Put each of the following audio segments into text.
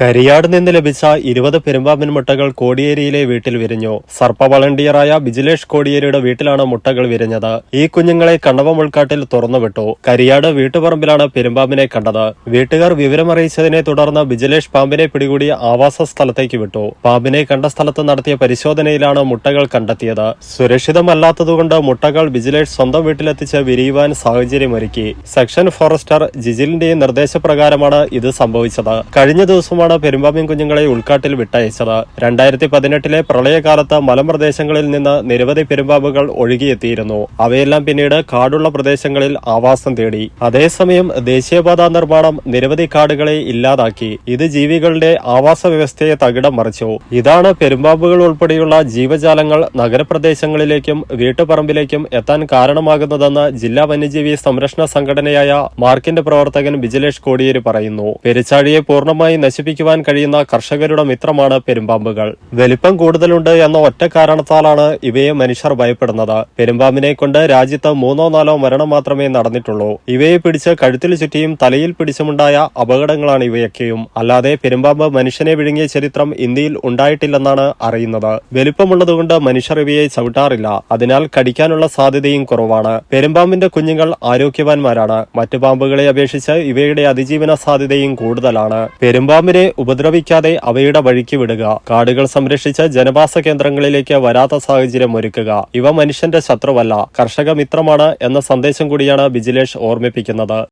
കരിയാട് നിന്ന് ലഭിച്ച ഇരുപത് പെരുമ്പാമ്പൻ മുട്ടകൾ കോടിയേരിയിലെ വീട്ടിൽ വിരിഞ്ഞു. സർപ്പ വളണ്ടിയറായ ബിജിലേഷ് കോടിയേരിയുടെ വീട്ടിലാണ് മുട്ടകൾ വിരിഞ്ഞത്. ഈ കുഞ്ഞുങ്ങളെ കണ്ണവ മുൾക്കാട്ടിൽ തുറന്നുവിട്ടു. കരിയാട് വീട്ടുപറമ്പിലാണ് പെരുമ്പാമ്പിനെ കണ്ടത്. വീട്ടുകാർ വിവരമറിയിച്ചതിനെ തുടർന്ന് ബിജിലേഷ് പാമ്പിനെ പിടികൂടി ആവാസ സ്ഥലത്തേക്ക് വിട്ടു. പാമ്പിനെ കണ്ട സ്ഥലത്ത് നടത്തിയ പരിശോധനയിലാണ് മുട്ടകൾ കണ്ടെത്തിയത്. സുരക്ഷിതമല്ലാത്തതുകൊണ്ട് മുട്ടകൾ ബിജിലേഷ് സ്വന്തം വീട്ടിലെത്തിച്ച് വിരിയുവാൻ സാഹചര്യമൊരുക്കി. സെക്ഷൻ ഫോറസ്റ്റർ ജിജിലിന്റെ നിർദ്ദേശപ്രകാരമാണ് ഇത് സംഭവിച്ചത്. കഴിഞ്ഞ ദിവസമാണ് പെരുമ്പാമ്പിൻ കുഞ്ഞുങ്ങളെ ഉൾക്കാട്ടിൽ വിട്ടയച്ചത്. രണ്ടായിരത്തി പതിനെട്ടിലെ പ്രളയകാലത്ത് മലമ്പ്രദേശങ്ങളിൽ നിന്ന് നിരവധി പെരുമ്പാമ്പുകൾ ഒഴുകിയെത്തിയിരുന്നു. അവയെല്ലാം പിന്നീട് കാടുള്ള പ്രദേശങ്ങളിൽ ആവാസം തേടി. അതേസമയം ദേശീയപാതാ നിർമ്മാണം നിരവധി കാടുകളെ ഇല്ലാതാക്കി. ഇത് ജീവികളുടെ ആവാസ വ്യവസ്ഥയെ തകിടം മറിച്ചു. ഇതാണ് പെരുമ്പാമ്പുകൾ ഉൾപ്പെടെയുള്ള ജീവജാലങ്ങൾ നഗരപ്രദേശങ്ങളിലേക്കും വീട്ടുപറമ്പിലേക്കും എത്താൻ കാരണമാകുന്നതെന്ന് ജില്ലാ വന്യജീവി സംരക്ഷണ സംഘടനയായ മാർക്കിന്റെ പ്രവർത്തകൻ ബിജിലേഷ് കോടിയേരി പറയുന്നു. പെരിച്ചാഴിയെ പൂർണമായി നശിപ്പിക്കുവാൻ കഴിയുന്ന കർഷകരുടെ മിത്രമാണ് പെരുമ്പാമ്പുകൾ. വലിപ്പം കൂടുതലുണ്ട് എന്ന ഒറ്റ കാരണത്താലാണ് ഇവയെ മനുഷ്യർ ഭയപ്പെടുന്നത്. പെരുമ്പാമ്പിനെ കൊണ്ട് രാജ്യത്ത് മൂന്നോ നാലോ മരണം മാത്രമേ നടന്നിട്ടുള്ളൂ. ഇവയെ പിടിച്ച് കഴുത്തിൽ ചുറ്റിയും തലയിൽ പിടിച്ചുമുണ്ടായ അപകടങ്ങളാണ് ഇവയൊക്കെയും. അല്ലാതെ പെരുമ്പാമ്പ് മനുഷ്യനെ വിഴുങ്ങിയ ചരിത്രം ഇന്ത്യയിൽ ഉണ്ടായിട്ടില്ലെന്നാണ് അറിയുന്നത്. വലിപ്പമുള്ളതുകൊണ്ട് മനുഷ്യർ ഇവയെ ചവിട്ടാറില്ല. അതിനാൽ കടിക്കാനുള്ള സാധ്യതയും കുറവാണ്. പെരുമ്പാമ്പിന്റെ കുഞ്ഞുങ്ങൾ ആരോഗ്യവാന്മാരാണ്. മറ്റു പാമ്പുകളെ അപേക്ഷിച്ച് ഇവയുടെ അതിജീവന സാധ്യതയും കൂടുതലാണ്. പെരുമ്പാമ്പിനെ ഉപദ്രവിക്കാതെ അവയുടെ വഴിക്ക് വിടുക. കാടുകൾ സംരക്ഷിച്ച് ജനവാസ കേന്ദ്രങ്ങളിലേക്ക് വരാത്ത സാഹചര്യം ഒരുക്കുക. ഇവ മനുഷ്യന്റെ ശത്രുവല്ല. കർഷക മിത്രമാണ് എന്ന സന്ദേശം കൂടിയാണ് ബിജിലേഷ് ഓർമ്മിപ്പിക്കുന്നത്.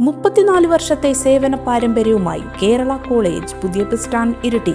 മുപ്പത്തിനാല് വർഷത്തെ സേവന പാരമ്പര്യവുമായി കേരള കോളേജ് പുതിയ പിസ്റ്റാൻ ഇരിട്ടി